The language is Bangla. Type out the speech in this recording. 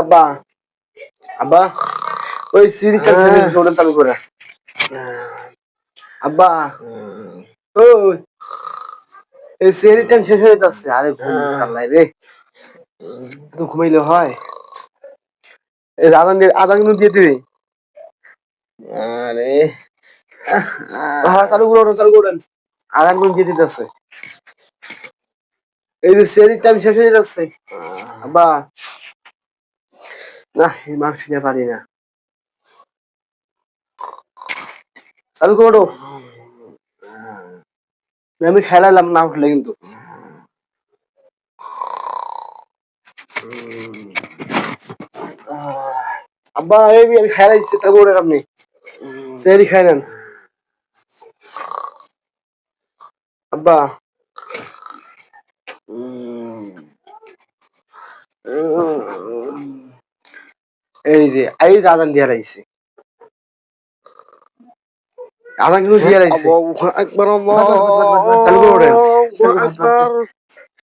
আব্বা। আব্বা ওই ওটা চালু করে। আব্বা ওই এই সিরিজটা শেষ হয়ে যাচ্ছে। আরে ঘুম চালাই রে। তো ঘুমাইলে হয়। আদান দিয়ে আদান কিন্তু দিয়ে দিবি। আরে। হ্যাঁ চালু করে চালু করেন। আদান কিন্তু দিয়ে দিতেছে। এই যে সেরির টাইম শেষ হয়ে যাচ্ছে। আব্বা না এই মাংস নিয়ে পারি না। চালু করো আমি খেলাইলাম না উঠলে কিন্তু। আব্বা এই আমি খেলাইছি চালু করেন আপনি সেরি খাই নেন। আব্বা। এই যে এই যে আদান দিয়ে রাইছি আদান কিন্তু দিয়ে রাইছি একবার চালু করে